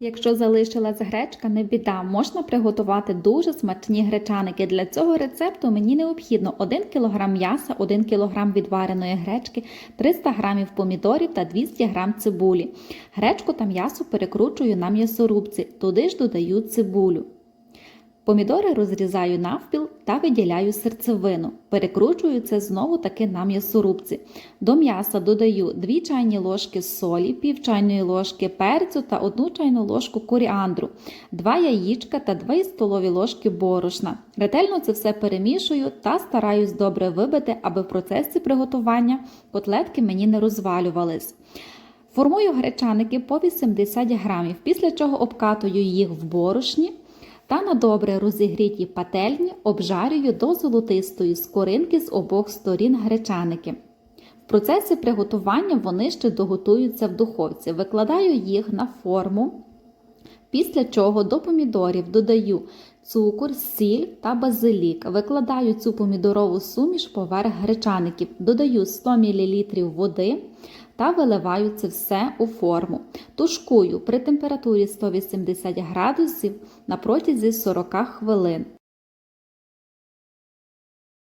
Якщо залишилась гречка, не біда, можна приготувати дуже смачні гречаники. Для цього рецепту мені необхідно 1 кг м'яса, 1 кг відвареної гречки, 300 г помідорів та 200 г цибулі. Гречку та м'ясо перекручую на м'ясорубці, туди ж додаю цибулю. Помідори розрізаю навпіл та виділяю серцевину. Перекручую це знову таки на м'ясорубці. До м'яса додаю 2 чайні ложки солі, пів чайної ложки перцю та 1 чайну ложку коріандру, 2 яєчка та 2 столові ложки борошна. Ретельно це все перемішую та стараюсь добре вибити, аби в процесі приготування котлетки мені не розвалювались. Формую гречаники по 80 грамів, після чого обкатую їх в борошні та на добре розігрітій пательні обжарюю до золотистої скоринки з обох сторін гречаники. В процесі приготування вони ще доготуються в духовці. Викладаю їх на форму, після чого до помідорів додаю цукор, сіль та базилік. Викладаю цю помідорову суміш поверх гречаників, додаю 100 мл води та виливаю це все у форму. Тушкую при температурі 180 градусів на протязі 40 хвилин.